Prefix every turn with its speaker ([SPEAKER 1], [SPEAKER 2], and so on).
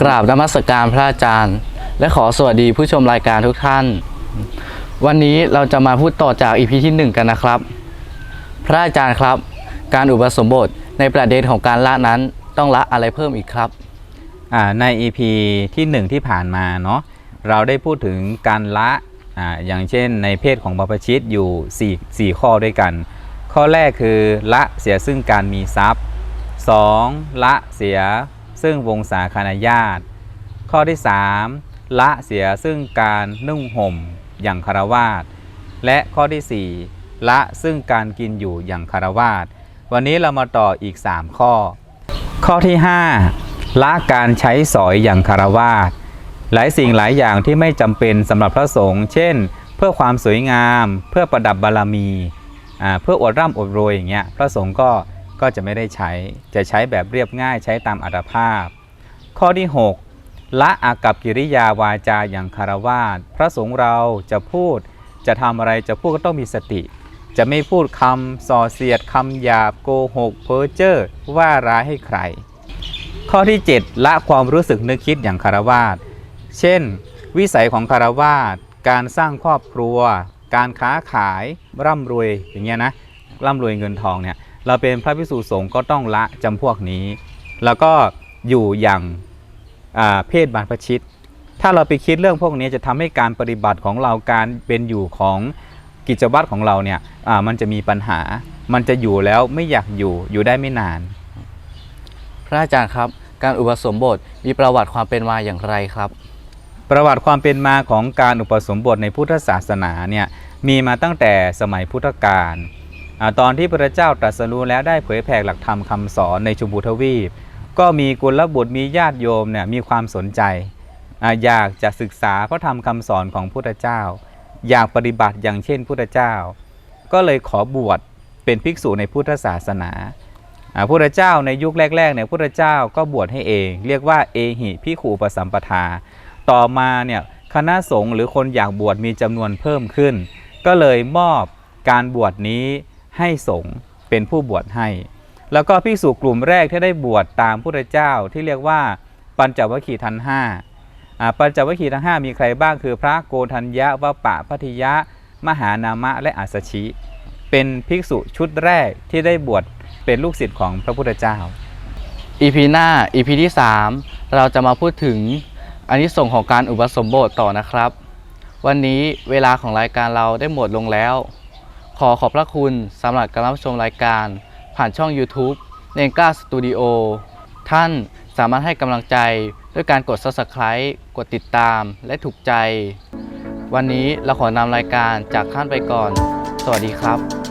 [SPEAKER 1] กราบนมัสการพระอาจารย์ และขอสวัสดีผู้ชมรายการทุกท่าน วันนี้เราจะมาพูดต่อจากอีพีที่หนึ่งกันนะครับ พระอาจารย์ครับ การอุปสมบทในประเด็นของการละนั้นต้องละอะไรเพิ่มอีกครับ
[SPEAKER 2] อ่าใน EP ที่ 1 ที่ผ่านมาเนาะเราได้พูดถึงการละออย่างเช่นในเพศของบรรพชิตอยู่ 4 4 ข้อด้วยกัน ข้อแรกคือละเสียซึ่งการมีทรัพย์ 2. ละเสีย ซึ่งวงศาคณาญาติ ข้อที่ 3 ละเสียซึ่งการนุ่งห่มอย่างคารวาสและข้อทีสี่ 4 ละซึ่งการกินอยู่อย่างคารวาสวันนี้เรามาต่ออีก 3 ข้อ ข้อที่ 5 ละการใช้สอยอย่างคารวาสหลายสิ่งหลายอย่างที่ไม่จำเป็นสำหรับพระสงฆ์เช่น เพื่อความสวยงาม เพื่อประดับบารมี เพื่ออวดร่ำอวดรวยอย่างเงี้ยพระสงฆ์ก็ ก็จะไม่ได้ใช้ จะใช้แบบเรียบง่ายใช้ตามอัตภาพ ข้อที่ 6 ละอากับกิริยาวาจาอย่างคารวาสพระสงฆ์เราจะพูดจะทำอะไรจะพูดก็ต้องมีสติ จะไม่พูดคำส่อเสียดคำหยาบโกหก เพ้อเจ้อว่าร้ายให้ใคร ข้อที่ 7 ละความรู้สึกนึกคิดอย่างคารวาสเช่น วิสัยของคารวาสการสร้างครอบครัว การค้าขายร่ำรวยอย่างเงี้ยนะร่ำรวยเงินทองเนี่ย เราเป็นพระพิสุสงฆ์ก็ต้องละจำพวกนี้ แล้วก็อยู่อย่างอ่าเพศบรรพชิต ถ้าเราไปคิดเรื่องพวกนี้จะทำให้การปฏิบัติของเราการเป็นอยู่ของกิจวัตรของเราเนี่ยอ่ามันจะมีปัญหา มันจะอยู่แล้วไม่อยากอยู่อยู่ได้ไม่นาน
[SPEAKER 1] พระอาจารย์ครับ การอุปสมบทมีประวัติความเป็นมาอย่างไรครับ
[SPEAKER 2] ประวัติความเป็นมาของการอุปสมบทในพุทธศาสนาเนี่ยมีมาตั้งแต่สมัยพุทธกาลอา ตอนที่พระเจ้าตรัสรู้แล้วได้เผยแผ่หลักธรรมคำสอนในชมพูทวีป ก็มีกุลบุตรมีญาติโยมเนี่ยมีความสนใจออยากจะศึกษาพระธรรมคำสอนของพุทธเจ้า อยากปฏิบัติอย่างเช่นพุทธเจ้า ก็เลยขอบวชเป็นภิกษุในพุทธศาสนาพุทธเจ้าในยุคแรกๆเนี่ยพุทธเจ้าก็บวชให้เอง เรียกว่าเอหิพิขูปสัมปทา ต่อมาเนี่ยคณะสงฆ์หรือคนอยากบวชมีจำนวนเพิ่มขึ้น ก็เลยมอบการบวชนี้ ให้สงฆ์เป็นผู้บวชให้ แล้วก็ภิกษุกลุ่มแรกที่ได้บวชตามพุทธเจ้าที่เรียกว่าปัญจวัคคีย์ทันห้าปัญจวัคคีย์ทั้งห้ามีใครบ้างคือพระโกธัญญะวะปะพัทยะ มหานามะและอัสชิ เป็นภิกษุชุดแรกที่ได้บวชเป็นลูกศิษย์ของพระพุทธเจ้า
[SPEAKER 1] EP หน้า EP ที่ 3 เราจะมาพูดถึงอานิสงส์ของการอุปสมบทต่อนะครับ วันนี้เวลาของรายการเราได้หมดลงแล้ว ขอขอบพระคุณสำหรับการรับชมรายการ ผ่านช่อง YouTube เนงก้าสตูดิโอท่านสามารถให้กำลังใจด้วยการกด Subscribe กดติดตามและถูกใจ วันนี้เราขอนำรายการจากท่านไปก่อน สวัสดีครับ